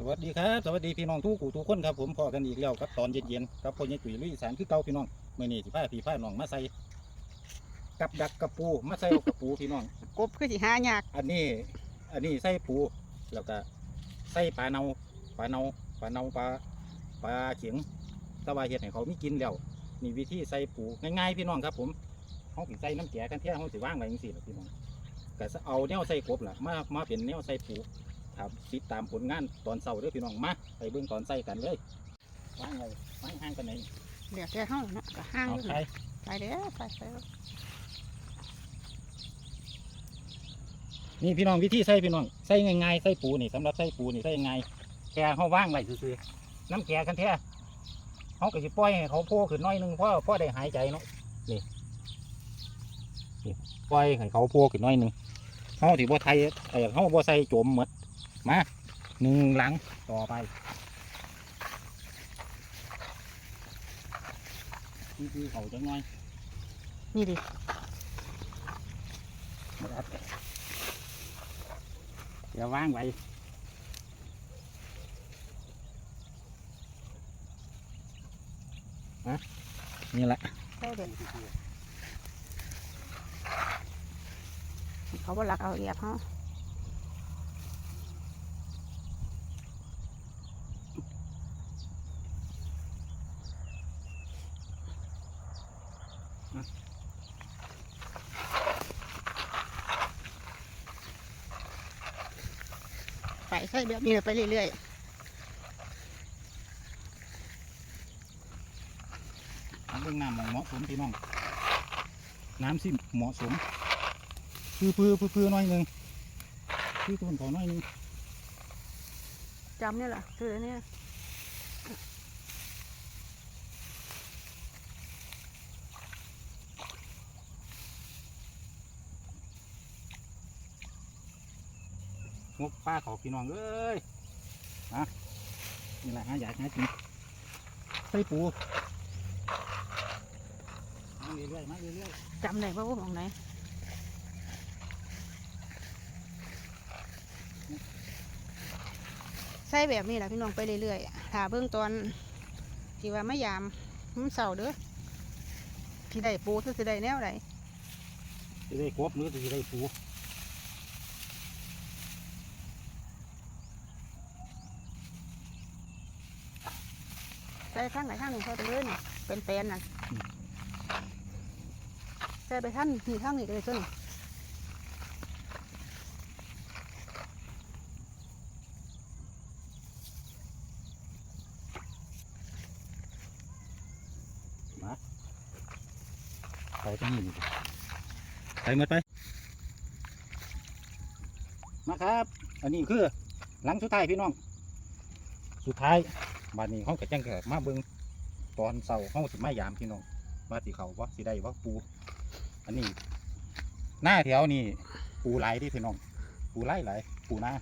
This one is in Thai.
สวัสดีครับ สวัสดีพี่น้องทุกผู้ทุกคนครับผมพอกันอีกแล้วครับตอนเย็นๆครับพ่อใหญ่ตุ๋ยลุยอีสานคือเก่าพี่น้องมื่อนี้สิพาพี่พาน้องมาใส่กับดักกับปูมาใส่กับปูพี่น้อง กบคือสิหายากอันนี้ อันนี้ใส่ปูแล้วก็ใส่ปลาเนาปลาเนาปลาเนาปลาปลาเขียงแตะวาเห็ดให้เขามีกินแล้วนี่วิธีใส่ปูง่ายๆพี่น้องครับ ผมเขาสิใส่น้ำแกะกันแท้เขาสิว่างไว้จังซี่ล่ะพี่น้องก็เอาแนวใส่กบล่ะมามาเป็นแนวใส่ปู ครับติดตามผลงานตอนเช้าเด้อพี่น้องมาไปเบิ่งตอนใส่กันเลยว่างไว้ว่างห่างกันไหนเดี๋ยวแต่เฮาเนาะก็ห้างเอาอยู่ใส่ไปเด้อไปไปนี่พี่น้องวิธีใส่พี่น้องใส่ง่ายๆใส่ปูนี่สำหรับใส่ปูนี่ใส่ง่ายแค่เขาว่างไว้ซื่อๆน้ำแกะกันแท้เขาก็จะปล่อยให้เขาโผล่ขึ้นหน้อยหนึงเพราะเพราะได้หายใจเนาะนี่นี่ปล่อยให้เขาโผล่ขึ้นหน้อยหนึงเขาถือว่าไทยเออเขาบ่ใส่โจมหมด มาหนึ่งหลังต่อไปนี่คือเขาจะน้อย นี่ดินะครับเดี๋ยวว่างไว้ฮะนี่แหละใส่เด็ดเขาบ่รักเอาเอียบเฮา ใส่แบบนี้เลยไปเรื่อยน้ำเบื้องน้ำเหมาะสมพี่น้อง น้ำสิเหมาะสมพือพือพือพือหน้อยหนึ่งพือต้นเขาหน้อยหนึ่งๆจำเนี่ยแหละคืออันเนี่ย งกป้าเขาพี่น้องเอ้ยนะนี่แหละหาอยากหากินใส่ปูมาเรื่อยๆมาเรื่อยจำได้ว่าว่าหมองไหนใส่แบบนี้แหละพี่น้องไปเรื่อยๆถ้าเบื้องตอนที่ว่าไม่ยามมันเสาเด้อที่ได้ปูที่ได้แนวใดๆจะได้ครบหรือจะได้ปู ส่ข้างไหนข้างหนึ่งใส่ไปเลยนี่เป็นแปลนน่ะใส่ไปข้างนี่ข้างนี้เลยส่วนใส่ตรงนี้นี่ใส่หมดไป มาครับ อันนี้คือหลังสุดท้ายพี่น้อง สุดท้าย บานนี้เขาก็จังเกิดมาเบิ้งตอนเสาเขาสิมายามพี่น้องว่าสิเขาว่าสิได้ว่าปู อันนี้ หน้าแถวนี่ปูไหลที่พี่น้อง ปูหลไหลปูหน้า